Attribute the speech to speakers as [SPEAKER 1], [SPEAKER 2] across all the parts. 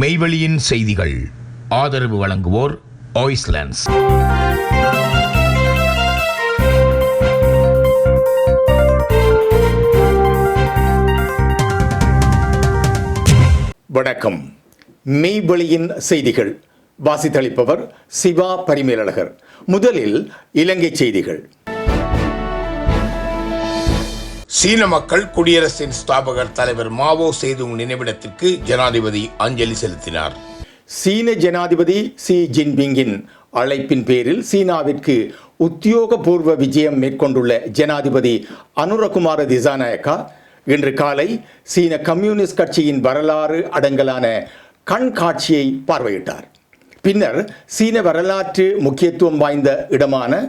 [SPEAKER 1] மெய்வெளியின் செய்திகள். ஆதரவு வழங்குவோர் ஆய்ஸ்லாண்ட்ஸ்
[SPEAKER 2] வணக்கம். மெய்வெளியின் செய்திகள். வாசித்தளிப்பவர் சிவா பரிமேலழகர். முதலில் இலங்கை செய்திகள்.
[SPEAKER 1] சீன மக்கள் குடியரசின் ஸ்தாபகர் தலைவர் மாவோ சேதுங் நினைவிடத்திற்கு ஜனாதிபதி அஞ்சலி செலுத்தினார்.
[SPEAKER 2] சீன ஜனாதிபதி சி ஜின்பிங்கின் அழைப்பின் பேரில் சீனாவிற்கு உத்தியோகபூர்வ விஜயம் மேற்கொண்டுள்ள ஜனாதிபதி அனுரகுமார திசாநாயக்கா இன்று காலை சீன கம்யூனிஸ்ட் கட்சியின் வரலாறு அடங்கலான கண்காட்சியை பார்வையிட்டார். பின்னர் சீன வரலாற்று முக்கியத்துவம் வாய்ந்த இடமான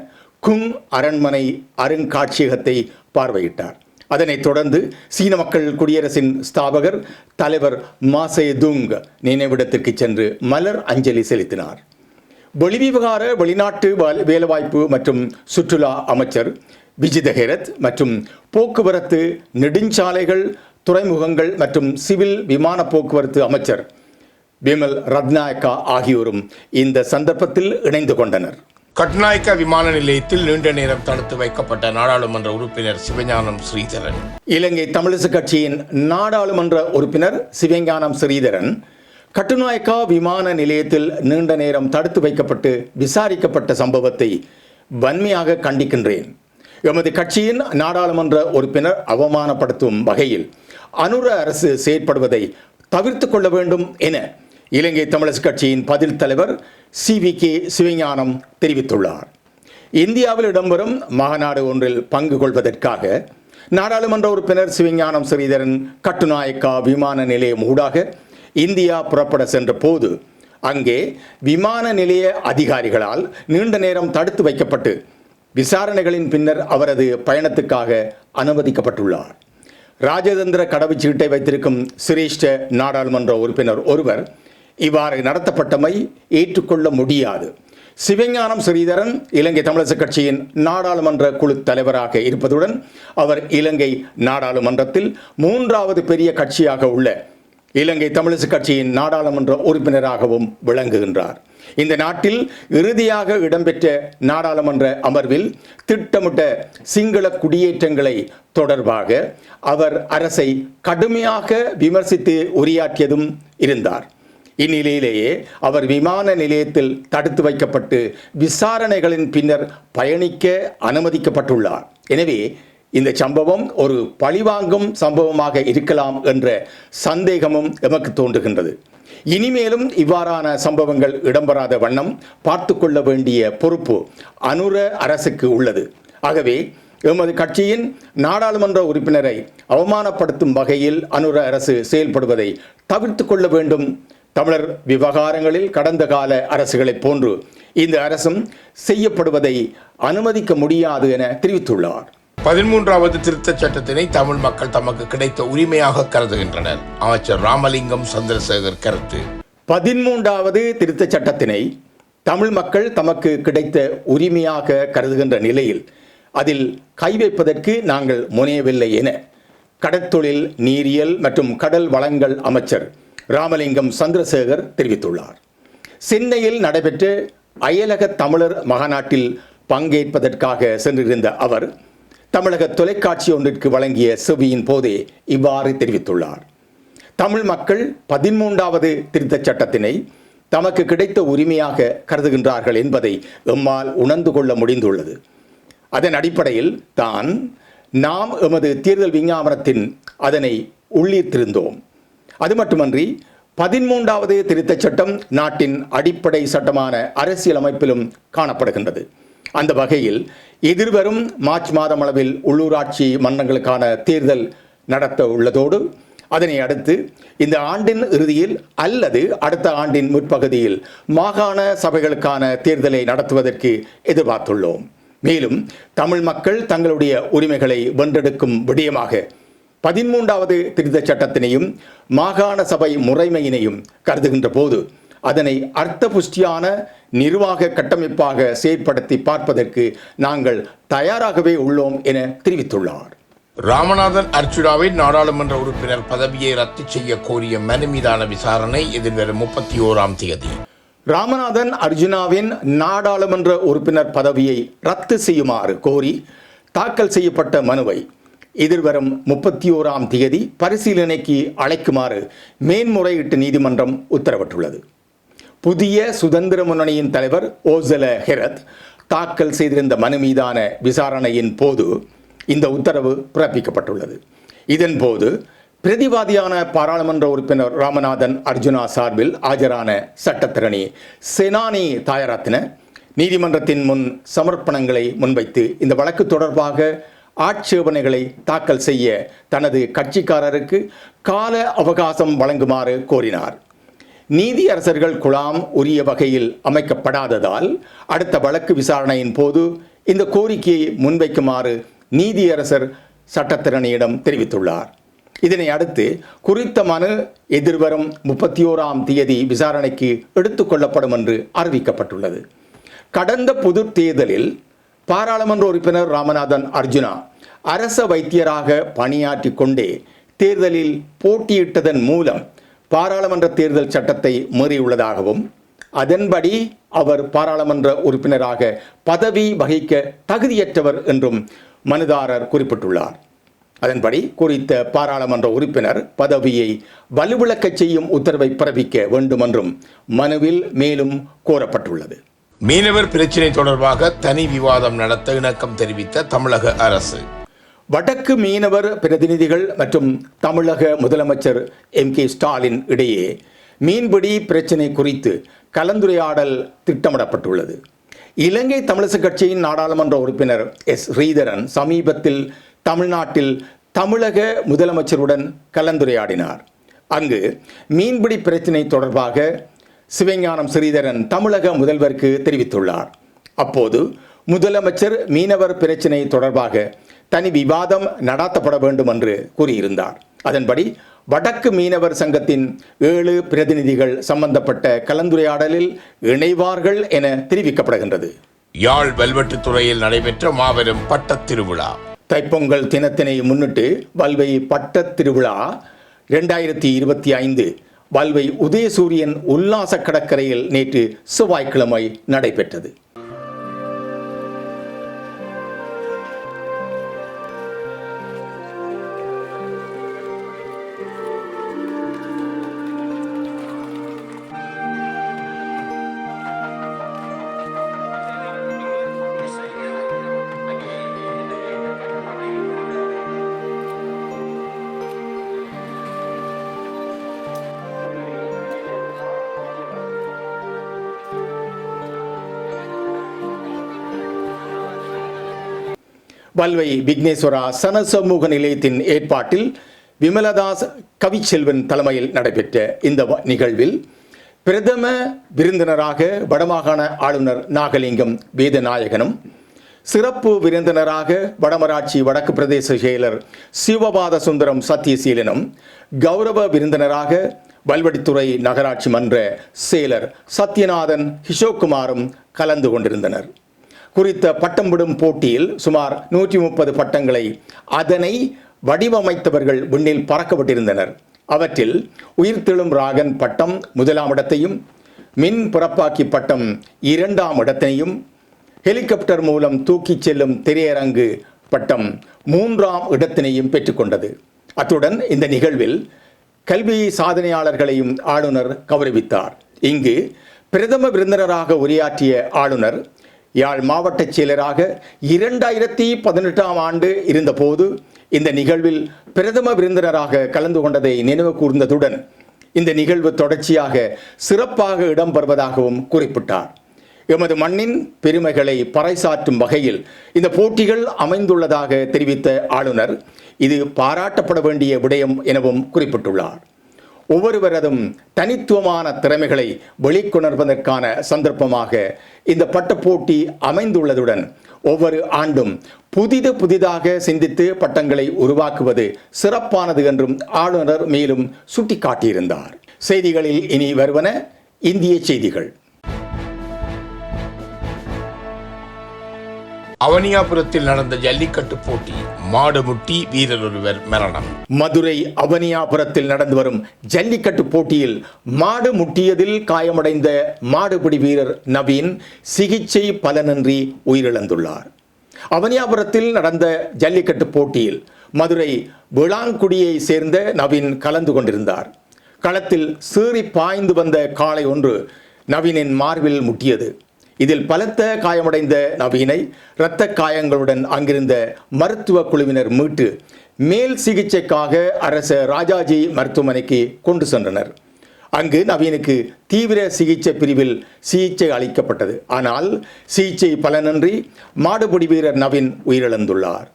[SPEAKER 2] குங் அரண்மனை அருங்காட்சியகத்தை பார்வையிட்டார். அதனைத் தொடர்ந்து சீன மக்கள் குடியரசின் ஸ்தாபகர் தலைவர் மாசேதுங் நினைவிடத்திற்கு சென்று மலர் அஞ்சலி செலுத்தினார். வெளிவிவகார வெளிநாட்டு வேலைவாய்ப்பு மற்றும் சுற்றுலா அமைச்சர் விஜித ஹெரத் மற்றும் போக்குவரத்து நெடுஞ்சாலைகள் துறைமுகங்கள் மற்றும் சிவில் விமான போக்குவரத்து அமைச்சர் பிமல் ரத்நாயக்கா ஆகியோரும் இந்த சந்தர்ப்பத்தில் இணைந்து கொண்டனர்.
[SPEAKER 1] கட்நாயக்க விமான நிலையத்தில் நீண்ட நேரம் தடுத்து வைக்கப்பட்ட நாடாளுமன்ற உறுப்பினர் சிவஞானம் ஸ்ரீதரன்.
[SPEAKER 2] இலங்கை தமிழிசு கட்சியின் நாடாளுமன்ற உறுப்பினர் சிவஞானம் ஸ்ரீதரன் கட்டுநாயக்கா விமான நிலையத்தில் நீண்ட நேரம் தடுத்து வைக்கப்பட்டு விசாரிக்கப்பட்ட சம்பவத்தை வன்மையாக கண்டிக்கின்றேன். எமது கட்சியின் நாடாளுமன்ற உறுப்பினர் அவமானப்படுத்தும் வகையில் அனுர அரசு செயற்படுவதை தவிர்த்து கொள்ள வேண்டும் என இலங்கை தமிழரசு கட்சியின் பதில் தலைவர் சி வி கே சிவஞானம் தெரிவித்துள்ளார். இந்தியாவில் இடம்பெறும் மாநாடு ஒன்றில் பங்கு கொள்வதற்காக நாடாளுமன்ற உறுப்பினர் சிவஞானம் ஸ்ரீதரன் கட்டுநாயக்கா விமான நிலையம் ஊடாக இந்தியா புறப்பட சென்ற போது அங்கே விமான நிலைய அதிகாரிகளால் நீண்ட நேரம் தடுத்து வைக்கப்பட்டு விசாரணைகளின் பின்னர் அவரது பயணத்துக்காக அனுமதிக்கப்பட்டுள்ளார். ராஜதந்திர கடவுச்சீட்டை வைத்திருக்கும் சிரேஷ்ட நாடாளுமன்ற உறுப்பினர் ஒருவர் இவ்வாறு நடத்தப்பட்டமை ஏற்றுக்கொள்ள முடியாது. சிவஞானம் ஸ்ரீதரன் இலங்கை தமிழரசு கட்சியின் நாடாளுமன்ற குழு தலைவராக இருப்பதுடன் அவர் இலங்கை நாடாளுமன்றத்தில் மூன்றாவது பெரிய கட்சியாக உள்ள இலங்கை தமிழரசு கட்சியின் நாடாளுமன்ற உறுப்பினராகவும் விளங்குகின்றார். இந்த நாட்டில் இறுதியாக இடம்பெற்ற நாடாளுமன்ற அமர்வில் திட்டமிட்ட சிங்கள குடியேற்றங்களை தொடர்பாக அவர் அரசை கடுமையாக விமர்சித்து உரையாற்றியதும் இருந்தார். இந்நிலையிலேயே அவர் விமான நிலையத்தில் தடுத்து வைக்கப்பட்டு விசாரணைகளின் பின்னர் பயணிக்க அனுமதிக்கப்பட்டுள்ளார். எனவே இந்த சம்பவம் ஒரு பழிவாங்கும் சம்பவமாக இருக்கலாம் என்ற சந்தேகமும் எமக்கு தோன்றுகின்றது. இனிமேலும் இவ்வாறான சம்பவங்கள் இடம்பெறாத வண்ணம் பார்த்து கொள்ள வேண்டிய பொறுப்பு அனுர அரசுக்கு உள்ளது. ஆகவே எமது கட்சியின் நாடாளுமன்ற உறுப்பினரை அவமானப்படுத்தும் வகையில் அனுர அரசு செயல்படுவதை தவிர்த்து கொள்ள வேண்டும் தமிழர் விவகாரங்களில் கடந்த கால அரசுகளைப் போன்று இந்த அரசும் செய்யப்படுவதை அனுமதிக்க முடியாது என தெரிவித்துள்ளார்.
[SPEAKER 1] பதிமூன்றாவது திருத்தச் சட்டத்தினை தமிழ் மக்கள் தமக்கு கிடைத்த உரிமையாக கருதுகின்றனர். அமைச்சர் ராமலிங்கம் சந்திரசேகர் கருத்து.
[SPEAKER 2] பதிமூன்றாவது திருத்தச் சட்டத்தினை தமிழ் மக்கள் தமக்கு கிடைத்த உரிமையாக கருதுகின்ற நிலையில் அதில் கை வைப்பதற்கு நாங்கள் முனையவில்லை என கடற்தொழில் நீரியல் மற்றும் கடல் வளங்கள் அமைச்சர் ராமலிங்கம் சந்திரசேகர் தெரிவித்துள்ளார். சென்னையில் நடைபெற்ற அயலக தமிழர் மகாநாட்டில் பங்கேற்பதற்காக சென்றிருந்த அவர் தமிழக தொலைக்காட்சி ஒன்றிற்கு வழங்கிய செவியின் போதே இவ்வாறு தெரிவித்துள்ளார். தமிழ் மக்கள் பதிமூன்றாவது திருத்தச் சட்டத்தினை தமக்கு கிடைத்த உரிமையாக கருதுகின்றார்கள் என்பதை எம்மால் உணர்ந்து கொள்ள முடிந்துள்ளது. அதன் அடிப்படையில் தான் நாம் எமது தேர்தல் விஞ்ஞாபனத்தின் அதனை உள்ளீர்த்திருந்தோம். அது மட்டுமன்றி பதிமூன்றாவது திருத்தச் சட்டம் நாட்டின் அடிப்படை சட்டமான அரசியலமைப்பிலும் காணப்படுகின்றது. அந்த வகையில் எதிர்வரும் மார்ச் மாதம் அளவில் உள்ளூராட்சி மன்றங்களுக்கான தேர்தல் நடத்த உள்ளதோடு அதனை அடுத்து இந்த ஆண்டின் இறுதியில் அல்லது அடுத்த ஆண்டின் முற்பகுதியில் மாகாண சபைகளுக்கான தேர்தலை நடத்துவதற்கு எதிர்பார்த்துள்ளோம். மேலும் தமிழ் மக்கள் தங்களுடைய உரிமைகளை வென்றெடுக்கும் விடயமாக பதிமூன்றாவது திருத்தச் சட்டத்தினையும் மாகாண சபை முறைமையினையும் கருதுகின்ற போது அதனை அர்த்த புஷ்டியான நிர்வாக கட்டமைப்பாக செயற்படுத்தி பார்ப்பதற்கு நாங்கள் தயாராகவே உள்ளோம் என தெரிவித்துள்ளார்.
[SPEAKER 1] ராமநாதன் அர்ச்சுனாவின் நாடாளுமன்ற உறுப்பினர் பதவியை ரத்து செய்ய கோரிய மனு மீதான விசாரணை எதிர்வரும் முப்பத்தி ஓராம் தேதி.
[SPEAKER 2] ராமநாதன் அர்ஜுனாவின் நாடாளுமன்ற உறுப்பினர் பதவியை ரத்து செய்யுமாறு கோரி தாக்கல் செய்யப்பட்ட மனுவை எதிர்வரும் முப்பத்தி ஓராம் தேதி பரிசீலனைக்கு அழைக்குமாறு மேன்முறையீட்டு நீதிமன்றம் உத்தரவிட்டுள்ளது. புதிய சுதந்திர முன்னணியின் தலைவர் ஓசல ஹெரத் தாக்கல் செய்திருந்த மனு மீதான விசாரணையின் போது இந்த உத்தரவு பிறப்பிக்கப்பட்டுள்ளது. இதன்போது பிரதிவாதியான பாராளுமன்ற உறுப்பினர் ராமநாதன் அர்ஜுனா சார்பில் ஆஜரான சட்டத்திரணி செனானி தாயரத்ன நீதிமன்றத்தின் முன் சமர்ப்பணங்களை முன்வைத்து இந்த வழக்கு தொடர்பாக ஆட்சேபனைகளை தாக்கல் செய்ய தனது கட்சிக்காரருக்கு கால அவகாசம் வழங்குமாறு கோரினார். நீதியரசர்கள் குழாம் உரிய வகையில் அமைக்கப்படாததால் அடுத்த வழக்கு விசாரணையின் போது இந்த கோரிக்கையை முன்வைக்குமாறு நீதியரசர் சட்டத்திறனியிடம் தெரிவித்துள்ளார். இதனை அடுத்து குறித்த மனு எதிர்வரும் முப்பத்தி ஓராம் தேதி விசாரணைக்கு எடுத்துக்கொள்ளப்படும் என்று அறிவிக்கப்பட்டுள்ளது. கடந்த பொது தேர்தலில் பாராளுமன்ற உறுப்பினர் ராமநாதன் அர்ஜுனா அரச வைத்தியராக பணியாற்றி கொண்டே தேர்தலில் போட்டியிட்டதன் மூலம் பாராளுமன்ற தேர்தல் சட்டத்தை மீறியுள்ளதாகவும் அதன்படி அவர் பாராளுமன்ற உறுப்பினராக பதவி வகிக்க தகுதியற்றவர் என்றும் மனுதாரர் குறிப்பிட்டுள்ளார். அதன்படி குறித்த பாராளுமன்ற உறுப்பினர் பதவியை வலுவிழக்கச் செய்யும் உத்தரவை பிறப்பிக்க வேண்டுமென்றும் மனுவில் மேலும் கோரப்பட்டுள்ளது.
[SPEAKER 1] மீனவர் பிரச்சினை தொடர்பாக தனி விவாதம் நடத்த இணக்கம் தெரிவித்த தமிழக அரசு.
[SPEAKER 2] வடக்கு மீனவர் பிரதிநிதிகள் மற்றும் தமிழக முதலமைச்சர் எம் கே ஸ்டாலின் இடையே மீன்பிடி பிரச்சினை குறித்து கலந்துரையாடல் திட்டமிடப்பட்டுள்ளது. இலங்கை தமிழிசை கட்சியின் நாடாளுமன்ற உறுப்பினர் எஸ். ஸ்ரீதரன் சமீபத்தில் தமிழ்நாட்டில் தமிழக முதலமைச்சருடன் கலந்துரையாடினார். அங்கு மீன்பிடி பிரச்சினை தொடர்பாக சிவஞானம் ஸ்ரீதரன் தமிழக முதல்வருக்கு தெரிவித்துள்ளார். அப்போது முதலமைச்சர் மீனவர் பிரச்சினை தொடர்பாக தனி விவாதம் நடாத்தப்பட வேண்டும் என்று கூறியிருந்தார். அதன்படி வடக்கு மீனவர் சங்கத்தின் ஏழு பிரதிநிதிகள் சம்பந்தப்பட்ட கலந்துரையாடலில் இணைவார்கள் என தெரிவிக்கப்படுகின்றது.
[SPEAKER 1] யாழ் வெல்வெட்டுத்துறையில் நடைபெற்ற மாபெரும் பட்டத் திருவிழா.
[SPEAKER 2] தைப்பொங்கல் தினத்தினை முன்னிட்டு வல்வை பட்டத் திருவிழா ரெண்டாயிரத்தி இருபத்தி ஐந்து வல்வை உதயசூரியன் உல்லாச கடற்கரையில் நேற்று செவ்வாய்க்கிழமை நடைபெற்றது. வல்வை விக்னேஸ்வரா சனசமூக நிலையத்தின் ஏற்பாட்டில் விமலதாஸ் கவிச்செல்வன் தலைமையில் நடைபெற்ற இந்த நிகழ்வில் பிரதம விருந்தினராக வடமாகாண ஆளுநர் நாகலிங்கம் வேதநாயகனும் சிறப்பு விருந்தினராக வடமராட்சி வடக்கு பிரதேச செயலர் சிவபாத சுந்தரம் சத்யசீலனும் கௌரவ விருந்தினராக வல்வடித்துறை நகராட்சி மன்ற செயலர் சத்யநாதன் கிஷோக்குமாரும் கலந்து கொண்டிருந்தனர். குறித்த பட்டம் விடும் போட்டியில் சுமார் நூற்றி முப்பது பட்டங்களை அதனை வடிவமைத்தவர்கள் விண்ணில் பறக்கப்பட்டிருந்தனர் அவற்றில் உயிர்த்தெழும் ராகன் பட்டம் முதலாம் இடத்தையும் மின் புறப்பாக்கி பட்டம் இரண்டாம் இடத்தையும் ஹெலிகாப்டர் மூலம் தூக்கிச் செல்லும் திரையரங்கு பட்டம் மூன்றாம் இடத்தினையும் பெற்றுக்கொண்டது அத்துடன் இந்த நிகழ்வில் கல்வி சாதனையாளர்களையும் ஆளுநர் கௌரவித்தார். இங்கு பிரதம விருந்தினராக உரையாற்றிய ஆளுநர் யாழ் மாவட்ட செயலராக இரண்டாயிரத்தி பதினெட்டாம் ஆண்டு இருந்தபோது இந்த நிகழ்வில் பிரதம விருந்தினராக கலந்து கொண்டதை நினைவு கூர்ந்ததுடன் இந்த நிகழ்வு தொடர்ச்சியாக சிறப்பாக இடம்பெறுவதாகவும் குறிப்பிட்டார். எமது மண்ணின் பெருமைகளை பறைசாற்றும் வகையில் இந்த போட்டிகள் அமைந்துள்ளதாக தெரிவித்த ஆளுநர் இது பாராட்டப்பட வேண்டிய விடயம் எனவும் குறிப்பிட்டுள்ளார். ஒவ்வொருவரதும் தனித்துவமான திறமைகளை வெளிக்கொணர்வதற்கான சந்தர்ப்பமாக இந்த பட்டப்போட்டி அமைந்துள்ளதுடன் ஒவ்வொரு ஆண்டும் புதிது புதிதாக சிந்தித்து பட்டங்களை உருவாக்குவது சிறப்பானது என்றும் ஆளுநர் மேலும் சுட்டிக்காட்டியிருந்தார். செய்திகளில் இனி வருவன இந்திய செய்திகள்.
[SPEAKER 1] அவனியாபுரத்தில் நடந்த ஜல்லிக்கட்டு போட்டி மாடு முட்டி வீரர் ஒருவர் மரணம்.
[SPEAKER 2] மதுரை அவனியாபுரத்தில் நடந்து வரும் ஜல்லிக்கட்டு போட்டியில் மாடு முட்டியதில் காயமடைந்த மாடுபிடி வீரர் நவீன் சிகிச்சை பலனின்றி உயிரிழந்துள்ளார். அவனியாபுரத்தில் நடந்த ஜல்லிக்கட்டு போட்டியில் மதுரை விளாங்குடியை சேர்ந்த நவீன் கலந்து கொண்டிருந்தார். களத்தில் சீறி பாய்ந்து வந்த காளை ஒன்று நவீனின் மார்பில் முட்டியது. இதில் பலத்த காயமடைந்த நவீனை இரத்த காயங்களுடன் அங்கிருந்த மருத்துவ குழுவினர் மீட்டு மேல் சிகிச்சைக்காக அரச ராஜாஜி மருத்துவமனைக்கு கொண்டு சென்றனர். அங்கு நவீனுக்கு தீவிர சிகிச்சை பிரிவில் சிகிச்சை அளிக்கப்பட்டது. ஆனால் சிகிச்சை பலனின்றி மாடுபிடி வீரர் நவீன் உயிரிழந்துள்ளார்.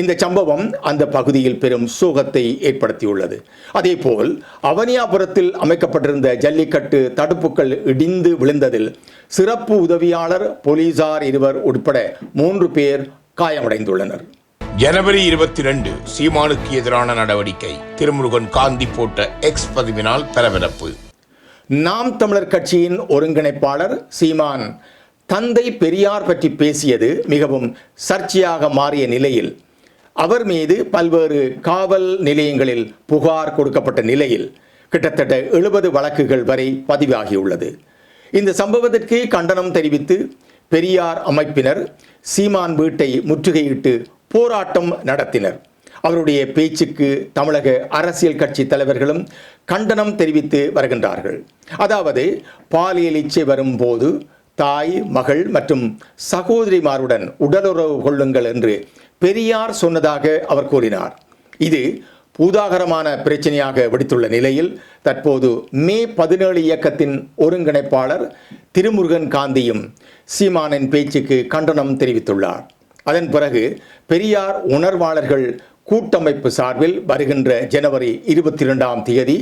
[SPEAKER 2] இந்த சம்பவம் அந்த பகுதியில் பெரும் சோகத்தை ஏற்படுத்தியுள்ளது. அதேபோல் அவனியாபுரத்தில் அமைக்கப்பட்டிருந்த ஜல்லிக்கட்டு தடுப்புகள் இடிந்து விழுந்ததில் சிறப்பு உதவியாளர் போலீசார் இருவர் உட்பட மூன்று பேர் காயமடைந்துள்ளனர்.
[SPEAKER 1] ஜனவரி இருபத்தி ரெண்டு சீமானுக்கு எதிரான நடவடிக்கை. திருமுருகன் காந்தி போட்ட எக்ஸ் பதிவினால் பரபரப்பு.
[SPEAKER 2] நாம் தமிழர் கட்சியின் ஒருங்கிணைப்பாளர் சீமான் தந்தை பெரியார் பற்றி பேசியது மிகவும் சர்ச்சையாக மாறிய நிலையில் அவர் மீது பல்வேறு காவல் நிலையங்களில் புகார் கொடுக்கப்பட்ட நிலையில் கிட்டத்தட்ட எழுபது வழக்குகள் வரை பதிவாகியுள்ளது. இந்த சம்பவத்திற்கு கண்டனம் தெரிவித்து பெரியார் அமைப்பினர் சீமான் வீட்டை முற்றுகையிட்டு போராட்டம் நடத்தினர். அவருடைய பேச்சுக்கு தமிழக அரசியல் கட்சி தலைவர்களும் கண்டனம் தெரிவித்து வருகின்றார்கள். அதாவது பாலியல் இச்சை வரும்போது தாய் மகள் மற்றும் சகோதரிமாருடன் உடலுறவு கொள்ளுங்கள் என்று பெரியார் சொன்னதாக அவர் கூறினார். இது பூதாகரமான பிரச்சனையாக வெடித்துள்ள நிலையில் தற்போது மே பதினேழு இயக்கத்தின் ஒருங்கிணைப்பாளர் திருமுருகன் காந்தியும் சீமானின் பேச்சுக்கு கண்டனம் தெரிவித்துள்ளார். அதன் பிறகு பெரியார் உணர்வாளர்கள் கூட்டமைப்பு சார்பில் வருகின்ற ஜனவரி இருபத்தி இரண்டாம் தேதி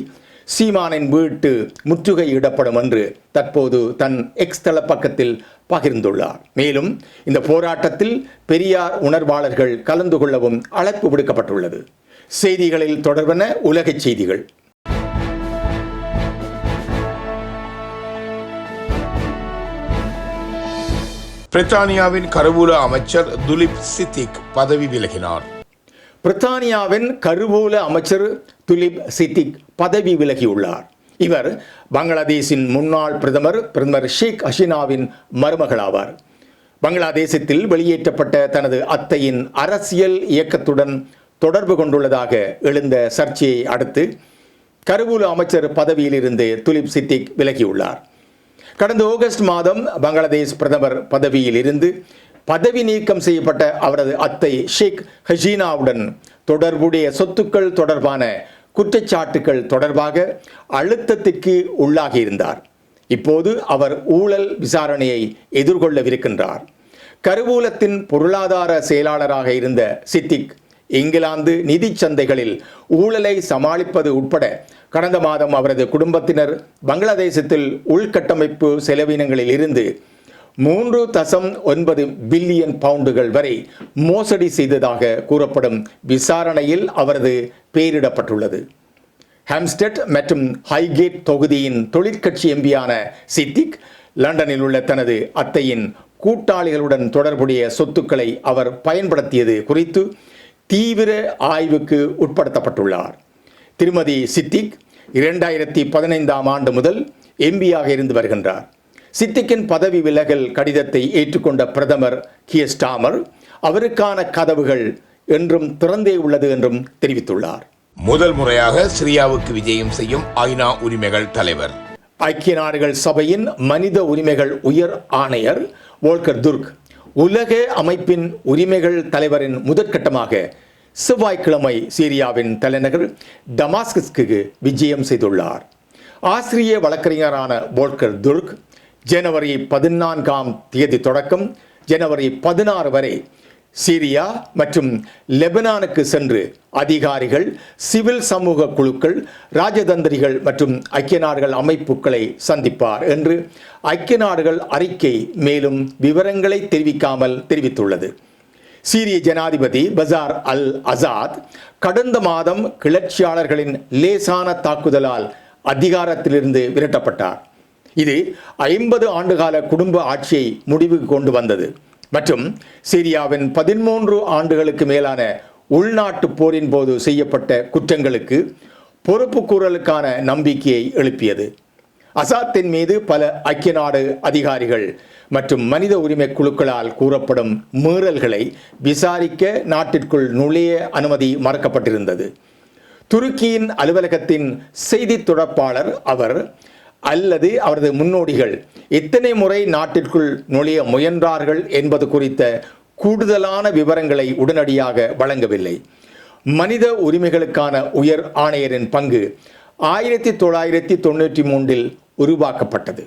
[SPEAKER 2] சீமானின் வீட்டு முற்றுகையிடப்படும் என்று தற்போது தன் எக்ஸ் தள பக்கத்தில் பகிர்ந்துள்ளார். மேலும் இந்த போராட்டத்தில் பெரியார் உணர்வாளர்கள் கலந்து கொள்ளவும் அழைப்பு விடுக்கப்பட்டுள்ளது. செய்திகளில் தொடர்பன உலகச் செய்திகள்.
[SPEAKER 1] பிரித்தானியாவின் கருவூல அமைச்சர் துலிப் சித்திக் பதவி விலகினார்.
[SPEAKER 2] பிரித்தானியாவின் கருவூல அமைச்சர் துலிப் சித்திக் பதவி விலகியுள்ளார். இவர் பங்களாதேஷின் முன்னாள் பிரதமர் பிரதமர் ஷேக் ஹசீனாவின் மருமகளாவார். பங்களாதேசத்தில் வெளியேற்றப்பட்ட தனது அத்தையின் அரசியல் இயக்கத்துடன் தொடர்பு கொண்டுள்ளதாக எழுந்த சர்ச்சையை அடுத்து கருவூல அமைச்சர் பதவியிலிருந்து துலிப் சித்திக் விலகியுள்ளார். கடந்த ஆகஸ்ட் மாதம் பங்களாதேஷ் பிரதமர் பதவியில் இருந்து பதவி நீக்கம் செய்யப்பட்ட அவரது அத்தை ஷேக் ஹசீனாவுடன் தொடர்புடைய சொத்துக்கள் தொடர்பான குற்றச்சாட்டுகள் தொடர்பாக அழுத்தத்திற்கு உள்ளாகியிருந்தார். இப்போது அவர் ஊழல் விசாரணையை எதிர்கொள்ளவிருக்கின்றார். கருவூலத்தின் பொருளாதார செயலாளராக இருந்த சித்திக் இங்கிலாந்து நிதி சந்தைகளில் ஊழலை சமாளிப்பது உட்பட கடந்த மாதம் அவரது குடும்பத்தினர் பங்களாதேசத்தில் உள்கட்டமைப்பு செலவினங்களில் இருந்து மூன்று தசம் ஒன்பது பில்லியன் பவுண்டுகள் வரை மோசடி செய்ததாக கூறப்படும் விசாரணையில் அவரது பெயரிடப்பட்டுள்ளது. ஹாம்ஸ்டெட் மற்றும் ஹைகேட் தொகுதியின் தொழிற்கட்சி எம்பியான சித்திக் லண்டனில் உள்ள தனது அத்தையின் கூட்டாளிகளுடன் தொடர்புடைய சொத்துக்களை அவர் பயன்படுத்தியது குறித்து தீவிர ஆய்வுக்கு உட்படுத்தப்பட்டுள்ளார். திருமதி சித்திக் இரண்டாயிரத்தி பதினைந்தாம் ஆண்டு முதல் எம்பியாக இருந்து வருகின்றார். சித்திக்கின் பதவி விலகல் கடிதத்தை ஏற்றுக்கொண்ட பிரதமர் கியர் ஸ்டாமர் அவருக்கான கதவுகள் என்றும் திறந்தே உள்ளது என்றும் தெரிவித்துள்ளார்.
[SPEAKER 1] முதல் முறையாக சிரியாவுக்கு விஜயம் செய்யும் ஐநா உரிமைகள் தலைவர்.
[SPEAKER 2] ஐக்கிய நாடுகள் சபையின் மனித உரிமைகள் உயர் ஆணையர் வோல்கர் துர்க் உலக அமைப்பின் உரிமைகள் தலைவரின் முதற்கட்டமாக செவ்வாய்க்கிழமை சீரியாவின் தலைநகர் டமாஸ்கஸ்க்கு விஜயம் செய்துள்ளார். ஆசிரிய வழக்கறிஞரான போல்கர் துர்க் ஜனவரி பதினான்காம் தேதி தொடக்கம். ஜனவரி பதினாறு வரை சீரியா மற்றும் லெபனானுக்கு சென்று அதிகாரிகள் சிவில் சமூக குழுக்கள் ராஜதந்திரிகள் மற்றும் ஐக்கிய நாடுகள் அமைப்புகளை சந்திப்பார் என்று ஐக்கிய நாடுகள் அறிக்கை மேலும் விவரங்களை தெரிவிக்காமல் தெரிவித்துள்ளது. சீரிய ஜனாதிபதி பசார் அல் அசாத் கடந்த மாதம் கிளர்ச்சியாளர்களின் லேசான தாக்குதலால் அதிகாரத்திலிருந்து விரட்டப்பட்டார். இது ஐம்பது ஆண்டுகால குடும்ப ஆட்சியை முடிவுக்கு கொண்டு வந்தது. மற்றும் சிரியாவின் பதிமூன்று ஆண்டுகளுக்கு மேலான உள்நாட்டு போரின் போது செய்யப்பட்ட குற்றங்களுக்கு பொறுப்பு கூறலுக்கான நம்பிக்கையை எழுப்பியது. அசாத்தின் மீது பல ஐக்கிய நாடு அதிகாரிகள் மற்றும் மனித உரிமை குழுக்களால் கூறப்படும் மீறல்களை விசாரிக்க நாட்டிற்குள் நுழைய அனுமதி மறக்கப்பட்டிருந்தது. துருக்கியின் அலுவலகத்தின் செய்தி தொடர்பாளர் அவர் அல்லது அவரது முன்னோடிகள் எத்தனை முறை நாட்டிற்குள் நுழைய முயன்றார்கள் என்பது குறித்த கூடுதலான விவரங்களை உடனடியாக வழங்கவில்லை. மனித உரிமைகளுக்கான உயர் ஆணையரின் பங்கு ஆயிரத்தி தொள்ளாயிரத்தி தொண்ணூற்றி மூன்றில் உருவாக்கப்பட்டது.